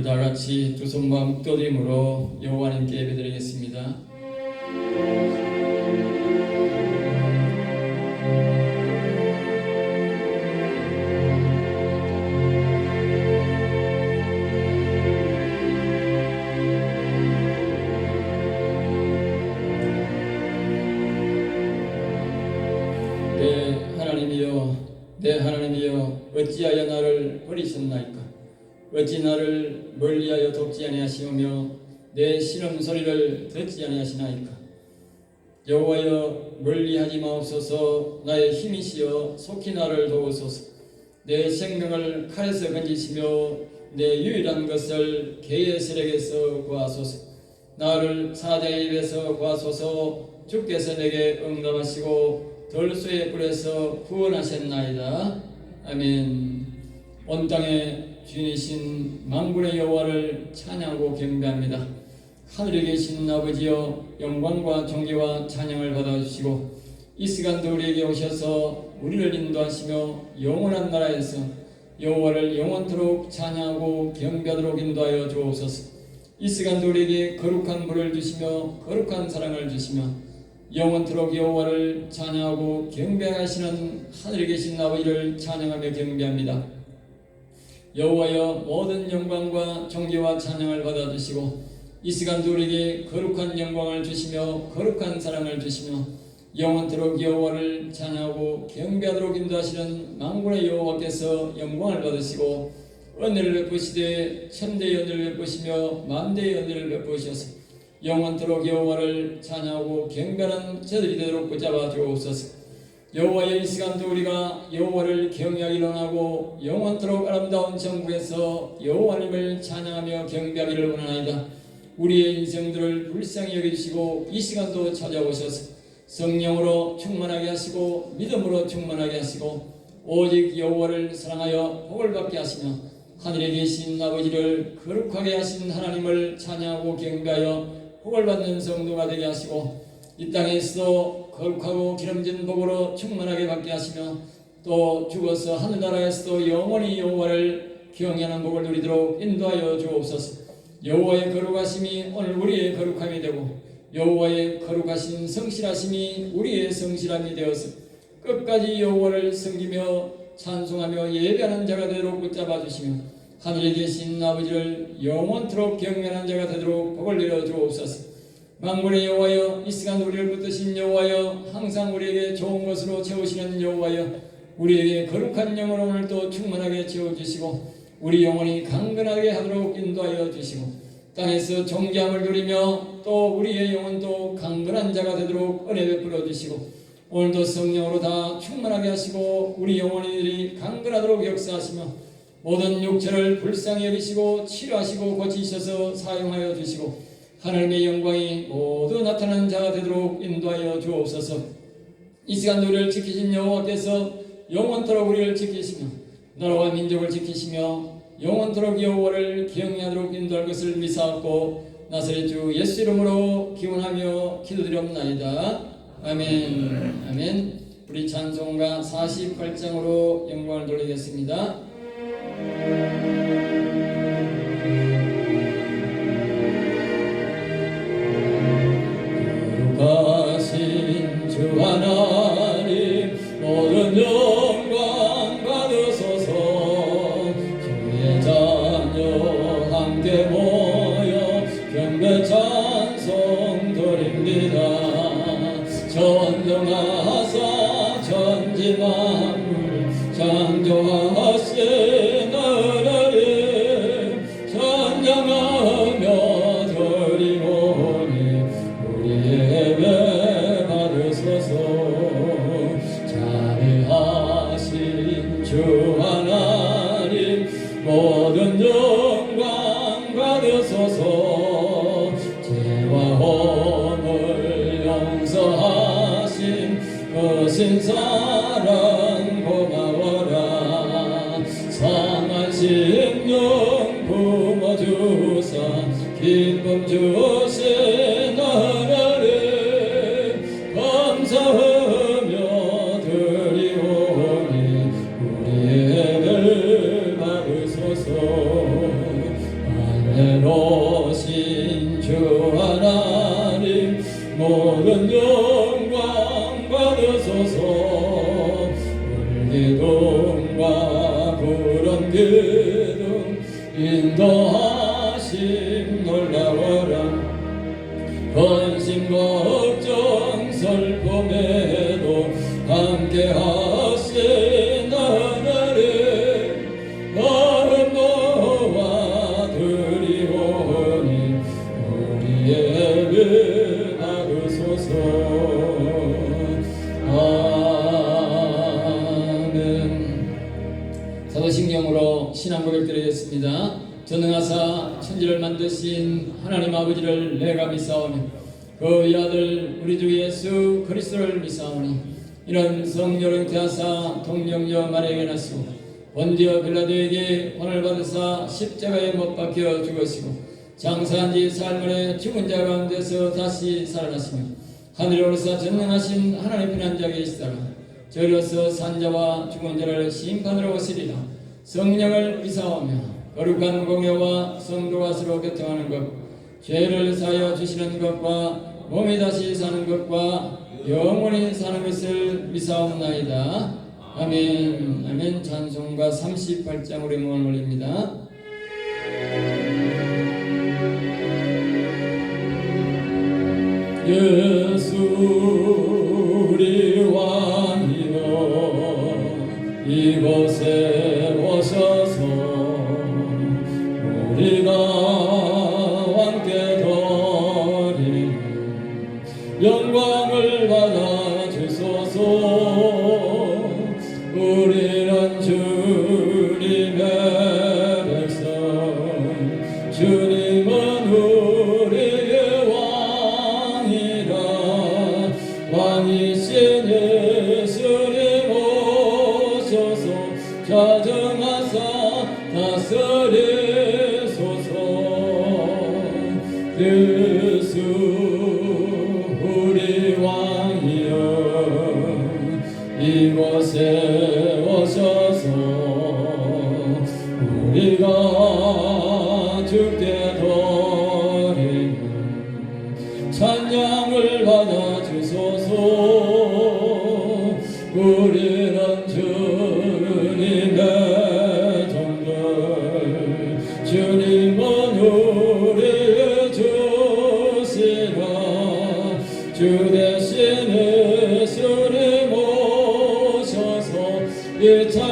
우리 다 같이 두 손과 목도림으로 여호와 님께 예배드리겠습니다. 내 하나님이여 내 하나님이여 어찌하여 나를 버리셨나이까 어찌 나를 멀리하여 돕지 아니하시오며 내 신음 소리를 듣지 아니하시나이까? 여호와여 멀리하지 마옵소서. 나의 힘이시여 속히 나를 도우소서. 내 생명을 칼에서 건지시며 내 유일한 것을 개의 세력에서 구하소서. 나를 사자의 입에서 구하소서. 주께서 내게 응답하시고 돌수의 뿔에서 구원하셨나이다. 아멘. 온 땅의 주인이신 만군의 여호와를 찬양하고 경배합니다 하늘에 계신 아버지여 영광과 존귀와 찬양을 받아주시고 이 시간도 우리에게 오셔서 우리를 인도하시며 영원한 나라에서 여호와를 영원토록 찬양하고 경배하도록 인도하여 주옵소서 이 시간도 우리에게 거룩한 물을 주시며 거룩한 사랑을 주시며 영원토록 여호와를 찬양하고 경배하시는 하늘에 계신 아버지를 찬양하며 경배합니다. 여호와여 모든 영광과 존귀와 찬양을 받아 주시고 이 시간도 우리에게 거룩한 영광을 주시며 거룩한 사랑을 주시며 영원토록 여호와를 찬양하고 경배하도록 인도하시는 만군의 여호와께서 영광을 받으시고 은혜를 베푸시되 천대의 은혜를 베푸시며 만대의 은혜를 베푸셔서 영원토록 여호와를 찬양하고 경배하는 저들이 되도록 붙잡아 주옵소서. 여호와의 이 시간도 우리가 여호와를 경외하기 원하고 영원토록 아름다운 정국에서 여호와님을 찬양하며 경배하기를 원하나이다. 우리의 인생들을 불쌍히 여겨주시고 이 시간도 찾아오셔서 성령으로 충만하게 하시고 믿음으로 충만하게 하시고 오직 여호와를 사랑하여 복을 받게 하시며 하늘에 계신 아버지를 거룩하게 하신 하나님을 찬양하고 경배하여 복을 받는 성도가 되게 하시고 이 땅에서도 거룩하고 기름진 복으로 충만하게 받게 하시며 또 죽어서 하늘나라에서도 영원히 여호와를 경외하는 복을 누리도록 인도하여 주옵소서. 여호와의 거룩하심이 오늘 우리의 거룩함이 되고 여호와의 거룩하신 성실하심이 우리의 성실함이 되어서 끝까지 여호와를 섬기며 찬송하며 예배하는 자가 되도록 붙잡아 주시며 하늘에 계신 아버지를 영원토록 경외하는 자가 되도록 복을 내려 주옵소서. 만군의 여호와여 이 시간 우리를 붙드신 여호와여 항상 우리에게 좋은 것으로 채우시는 여호와여 우리에게 거룩한 영을 오늘도 충만하게 채워주시고 우리 영혼이 강건하게 하도록 인도하여 주시고 땅에서 존귀함을 누리며 또 우리의 영혼도 강건한 자가 되도록 은혜 베풀어 주시고 오늘도 성령으로 다 충만하게 하시고 우리 영혼들이 강건하도록 역사하시며 모든 육체를 불쌍히 여기시고 치료하시고 고치셔서 사용하여 주시고 하나님의 영광이 모두 나타나는 자가 되도록 인도하여 주옵소서. 이 시간 우리를 지키신 여호와께서 영원토록 우리를 지키시며 나라와 민족을 지키시며 영원토록 여호와를 경외하도록 인도할 것을 미사하고 나사렛 주 예수 이름으로 기원하며 기도드렸나이다. 아멘. 아멘. 우리 찬송가 48장으로 영광을 돌리겠습니다. 만물 창조하 그 신사랑 고마워라. 상한 심령 부어주사 기쁨 주신 울어서 울기둥과 부른기둥 인도하심 놀라워라. 헌신과 신경으로 신앙 고백 드리겠습니다. 전능하사 천지를 만드신 하나님 아버지를 내가 믿사오니 그 이아들 우리 주 예수 그리스도를 믿사오니 이런 성령을 태하사 동정녀 마리아에게 나시고 본디어 빌라도에게 권을 받으사 십자가에 못 박혀 죽으시고 장사한 지 만에 죽은 자 가운데서 다시 살아나시며 하늘에 오르사 전능하신 하나님 편한 자 계시다가 저로서 산자와 죽은 자를 심판으로 오시리라 성령을 위사하며 거룩한 공예와 성도가 서로 교통하는 것 죄를 사하여 주시는 것과 몸이 다시 사는 것과 영원히 사는 것을 미사옵나이다. 아멘. 아멘. 찬송가 38장 우리 몸을 올립니다. 예수 우리 왕이여 이곳에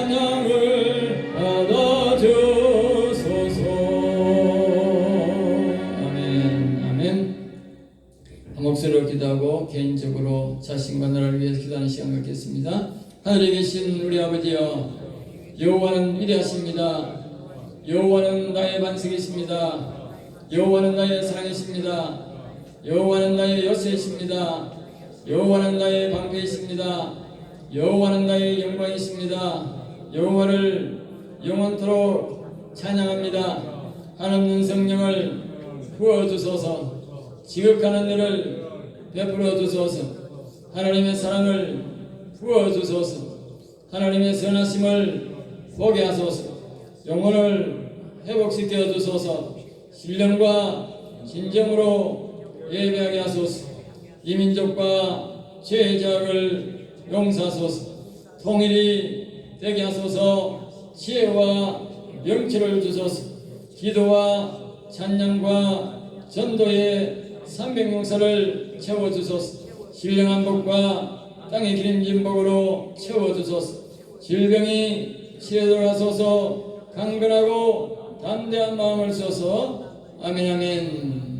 찬양을 받아주소서 목소리로 기도하고 개인적으로 자신과 나라를 위해서 기도하는 시간 갖겠습니다. 하늘에 계신 우리 아버지여 여호와는 위대하십니다. 여호와는 나의 반석이십니다. 여호와는 나의 사랑이십니다. 여호와는 나의 여세이십니다. 여호와는 나의 방패이십니다. 여호와는 나의 영광이십니다. 여호와를 영원토록 찬양합니다. 하나님 성령을 부어 주소서. 지극한 은혜를 베풀어 주소서. 하나님의 사랑을 부어 주소서. 하나님의 선하심을 보게 하소서. 영혼을 회복시켜 주소서. 신령과 진정으로 예배하게 하소서. 이 민족과 죄의 자악을 용서하소서. 통일이 되게 하소서 지혜와 명철을 주소서. 기도와 찬양과 전도의 삼백용사를 채워주소서. 신령한 복과 땅의 기름진 복으로 채워주소서. 질병이 치료도록 하소서 강건하고 담대한 마음을 써서 아멘 아멘.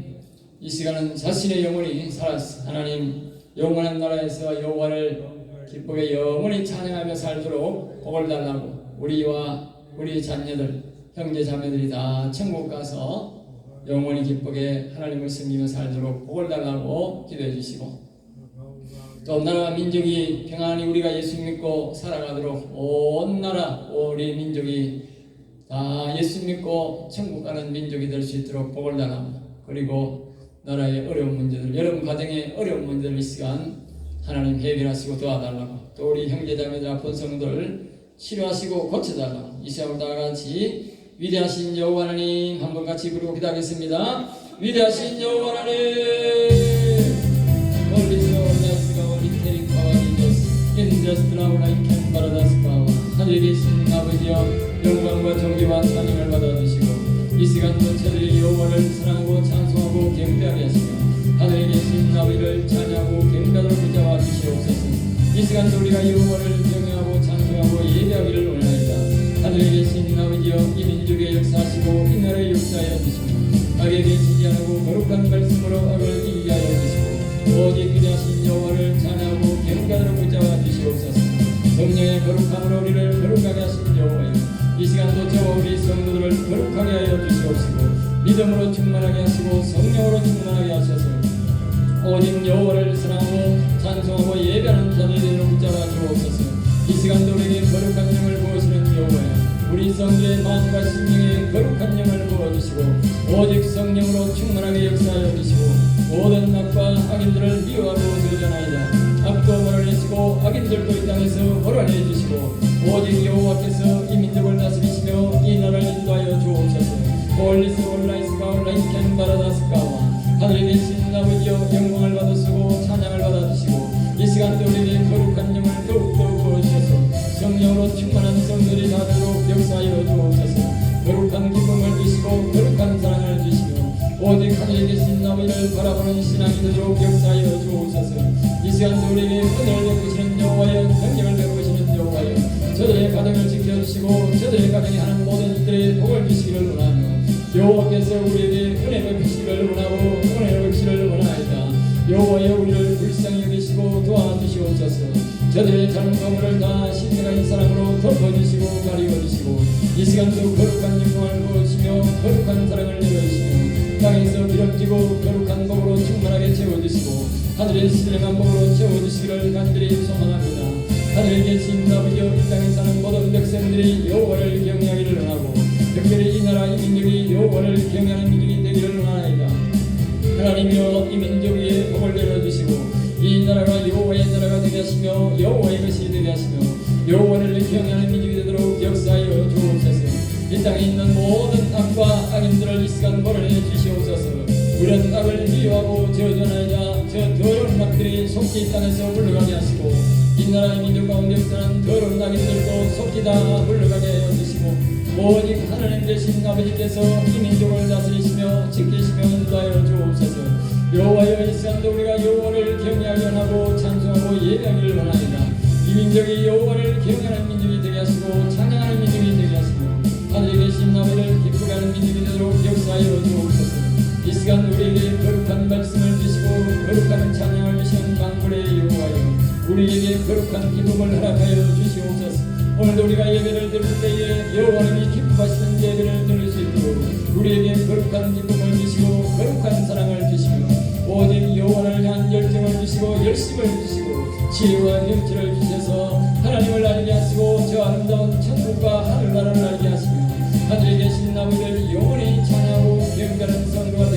이 시간은 자신의 영혼이 살았어. 하나님 영원한 나라에서 여호와를 기쁘게 영원히 찬양하며 살도록 복을 달라고 우리와 우리 자녀들 형제 자매들이 다 천국 가서 영원히 기쁘게 하나님을 섬기며 살도록 복을 달라고 기도해 주시고 또 나라와 민족이 평안히 우리가 예수 믿고 살아가도록 온 나라 우리 민족이 다 예수 믿고 천국 가는 민족이 될 수 있도록 복을 달라고 그리고 나라의 어려운 문제들 여러분 가정의 어려운 문제들 이 시간 하나님 해결하시고 도와달라고 또 우리 형제자매들 아픈 성들 치료하시고 고쳐달라고 이 시간 다 같이 위대하신 여호와 하나님 한번 같이 부르고 기도하겠습니다. 위대하신 여호와 하나님 멀리서 올라스가 우리 테리카와 인저스 인저스 라우라 이캔 바라다스카와 하늘에 계신 아버지 하나님이여 영광과 존귀와 찬양을 받아주시고 이 시간도 저들이 여호와를 사랑하고 찬송하고 경배하게 하시며 하늘에 계신 나비를 찬 이 시간도 우리가 여호와를 경외하고 찬송하고 예배하기를 원하이다. 하늘에 계신 아버지여 이 민족의 역사하시고 이 나라의 역사하여 주시며 악에 계시지 않고 거룩한 말씀으로 악을 이기게 하여 주시고 오직 그자신 여호와를 찬양하고 경배하도록 붙잡아 주시옵소서. 성령의 거룩함으로 우리를 거룩하게 하신 여호와여 이 시간도 저와 우리 성도들을 거룩하게 하여 주시옵시고 믿음으로 충만하게 하시고 성령으로 충만하게 하셔서 오직 여호와를 사랑하고 찬송하고 예배하는 자들이 되도록 붙잡아 주옵소서. 이 시간도 우리에게 거룩한 영을 부으시는 여호와여 우리 성도의 마음과 심령에 거룩한 영을 부어주시고 오직 성령으로 충만하게 역사하여 주시고 모든 악과 악인들을 미워하고 저전하이다. 악도 몰아내시고 악인들도 이 땅에서 몰아내 주시고 오직 여호와께서 이 민족을 다스리시며 이 나라를 인도하여 주옵소서. 홀리스 올라이스가 올라이켄 바라다스가와 하늘에 계신 바라보는 신앙이 되도록 역사하여 주옵소서. 이 시간도 우리에게 은혜를 베푸시는 여호와여 능력을 베푸시는 여호와여 저들의 가정을 지켜주시고 저들의 가정에 하는 모든 일들에 복을 주시기를 원하며 여호와께서 우리에게 은혜 베푸시기를 원하고 은혜 베푸시기를 원하이다. 여호와여 우리를 불쌍히 여기시고 도와주시옵소서. 저들의 잘못을 다 신령한 사랑으로 덮어주시고 가리워주시고 이 시간도 거룩한 영광을 부으시며 거룩한 사랑을 내려주시며 땅에서 기름지고 거룩한 복으로 충만하게 채워주시고 하늘의 신령한 복으로 채워주시기를 간절히 소망합니다. 하늘에 계신 아버지여 이 땅에 사는 모든 백성들이 여호와를 경외하기를 원하고 특별히 이 나라 이 민족이 여호와를 경외하는 민족이 되기를 원하나이다. 하나님이여 이 민족 위에 복을 내려주시고 이 나라가 여호와의 나라가 되게 하시며 여호와의 것이 되게 하시며 여호와를 경외하는 민족이 되도록 역사하여 주옵소서. 이 땅에 있는 모든 악과 악인들을 이 시간 벌어내 주시옵소서 우리는 악을 미워하고 저전하자 저 더러운 악들이 속히 이 땅에서 물러가게 하시고 이 나라의 민족 가운데 사는 더러운 악인들도 속히 다 물러가게 하여 주시고 오직 하나님 되신 아버지께서 이 민족을 다스리시며 지키시며 인도하여 주옵소서. 여호와여 이 시간도 우리가 여호와를 경외하려 하고 찬송하고 예배하기를 원하이다 이 민족이 여호와를 경외하는 민족이 되게 하시고 찬양하는 민족이 되게 하시고 하늘에 계신 아버지를 기쁘게 하는 민족이 되도록 역사하여 주옵소서. 이 시간 우리에게 거룩한 말씀을 주시고 거룩한 찬양을 주시는 만군의 여호와여 우리에게 거룩한 기쁨을 허락하여 주시옵소서. 오늘도 우리가 예배를 드릴 때에 여호와님이 기뻐하시는 예배를 드릴 수 있도록 우리에게 거룩한 기쁨을 주시고 거룩한 사랑을 주시며 오직 여호와를 향한 열정을 주시고 열심을 주시고 지혜와 명치를 주셔서 하나님을 알게 하시고 저 아름다운 천국과 하늘나라를 알게 하시며 하늘에 계신 아버지를 영원히 찬양하고 경배하는 성도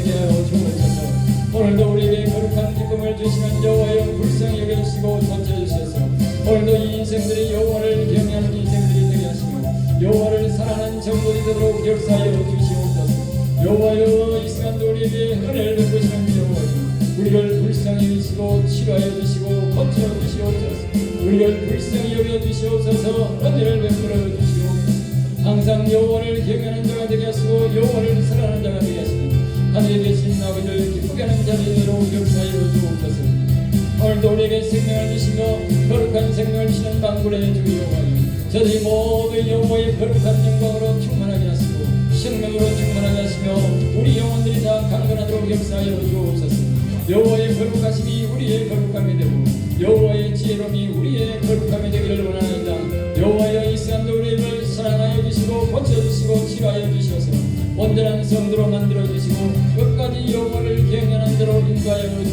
오늘도 우리에게 거룩한 기쁨을 주시는 여호와여 불쌍히 여겨주시고 던져주셔서 오늘도 이 인생들이 여호와를 경외하는 인생들이 되게 하시며 여호와를 사랑하는 정복이 되도록 역사하여 주시옵소서. 여호와여 이 시간도 우리에게 은혜를 베푸시는 여호와여 우리를 불쌍히 여기시고 치료하여 주시고 고쳐 주시옵소서. 우리를 불쌍히 여겨 주시옵소서 우리에게 생명을 주시며 거룩한 생명을 주시는 방군의 주 여호와여 저들이 모두 여호와의 거룩한 영광으로 충만하게 하시고 생명으로 충만하게 하시며 우리 영혼들이 다 강건하도록 역사하여 주옵소서. 여호와의 거룩하심이 우리의 거룩함이 되고 여호와의 지혜로움이 우리의 거룩함이 되기를 원하나이다. 여호와여 이 시간도 우리를 사랑하여 주시고 고쳐주시고 치료하여 주셔서 온전한 성도로 만들어 주시고 끝까지 여호와를 경외하는 대로 인도하여 주옵소서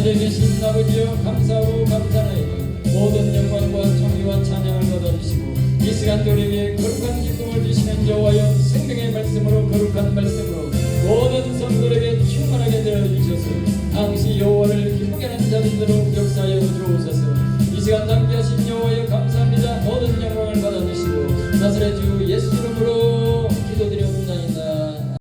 하늘에 계신 아버지여 감사하고 감사하나이다. 모든 영광과 존귀와 찬양을 받아주시고 이 시간도 우리에게 거룩한 기쁨을 주시는 여호와여 생명의 말씀으로 거룩한 말씀으로 모든 성도에게 충만하게 되어 주셔서 당시 여호와를 기쁘게 하는 자들로 역사하여 주옵소서. 이 시간 함께 하신 여호와여 감사합니다. 모든 영광을 받아주시고 나사렛 주